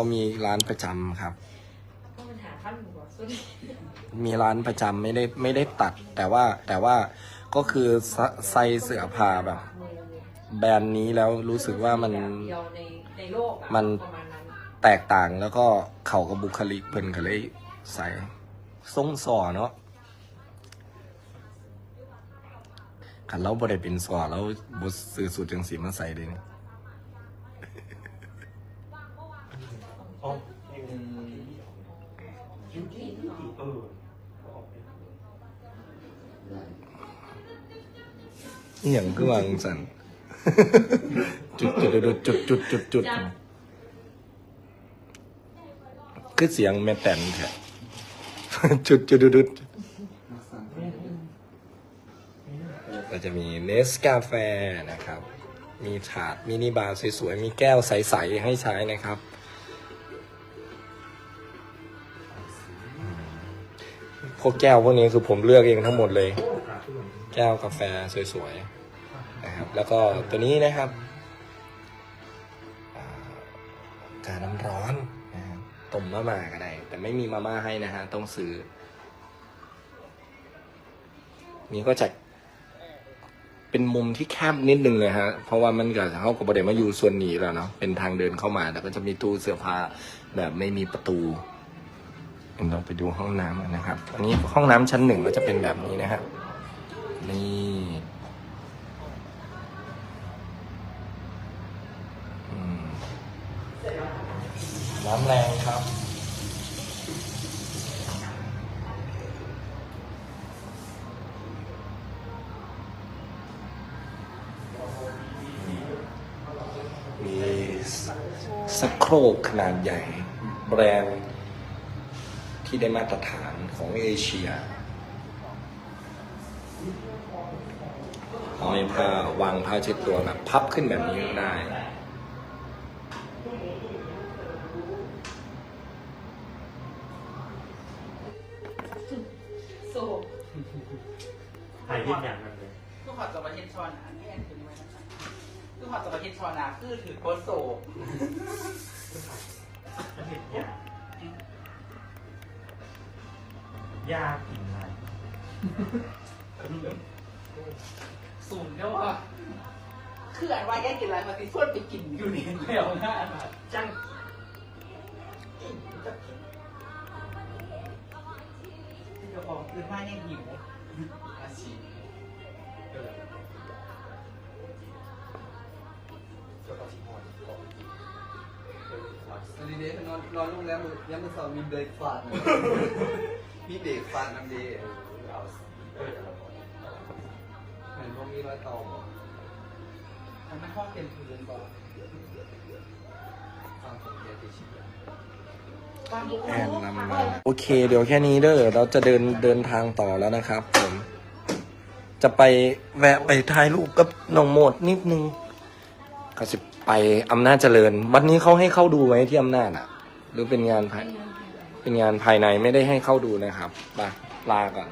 เขามีร้านประจำครับต้องเป็นหาขั้นหัวสุดมีร้านประจำไม่ได้ไม่ได้ตัด แต่ว่าแต่ว่าก็คือใส่ใส่เสื้อผ้าแบบ แบรนด์นี้แล้วรู้สึกว่ามัน เดียวในในโลกอะมัน ประมาณนั้นแตกต่างแล้วก็เข้ากับบุคลิกเพิ่นก็เลยใส่ทรงสอเนาะขันเราบ่ได้เป็นสอแล้วบทสื่อสุดจังสีมาใส่เลยนี่ อ๋ออืมยูที่เอออหย่างคือวางสันจุดจุดจุดจุดจุดจุดจุดคือเสียงแม่แตนแท้ จุดจุดจุดจุดก็จะมีเนสกาแฟนะครับ มีถาดมินิบาร์สวยๆ มีแก้วใส ๆ ให้ใช้นะครับ พวกแก้วพวกนี้คือผมเลือกเองทั้งหมดเลย แก้วกาแฟสวยๆนะครับ แล้วก็ตัวนี้นะครับกาน้ำร้อนนะครับต้มมะม่าก็ได้ แต่ไม่มีมาม่าให้นะฮะต้องซื้อ นี่ก็จะเป็นมุมที่แคบนิดนึงเลยฮะ เพราะว่ามันก็เขากับประเด็นมาอยู่ส่วนนี้แล้วเนาะ เป็นทางเดินเข้ามา แต่ก็จะมีตู้เสื้อผ้าแบบไม่มีประตู เราไปดูห้องน้ำกันนะครับ อันนี้ห้องน้ำชั้นหนึ่งก็จะเป็นแบบนี้นะครับ นี่น้ำแรงครับ มีสโครกขนาดใหญ่ แบรนด์ ที่ได้มาตรฐานของเอเชียห้อยผ้าวางผ้าเช็ดตัวแบบพับขึ้นแบบนี้ก็ได้โซ่ถ่ายเย็นอย่างนั้นเลยคือขอตัวประเทศชอนาแม่ถึงไว้นะคะคือขอตัวประเทศชอนาคือถือโคโซ ยากกินอะไรสูงเท่าว่าคืออันว่าแกกินอะไรมาติส่วนไปกินอยู่นี่แล้วนะจังที่จะบอกคือว่ายังหิวอาชีอันนี้เนี่ยนอนนอนโรงแรมมือยังมือสองมีเบรกฟาดนะ มีเบรกฟาดน้ำดีเหมือนพวกมีร้อยตาบ่ทำให้ห้อเต็มพื้นก่อนฟังผมเดียวติชิบบ้านทุกคแอนนำมาโอเค เดี๋ยวแค่นี้เด้อเราจะเดินเดินทางต่อแล้วนะครับผม จะไปแวะไปถ่ายรูปกับน้องโมดนิดนึง ก็จะไปอำนาจเจริญ วันนี้เขาให้เข้าดูไหมที่อำนาจอะ หรือเป็นงานภาย เป็นงานภายในไม่ได้ให้เข้าดูนะครับไปลาก่อน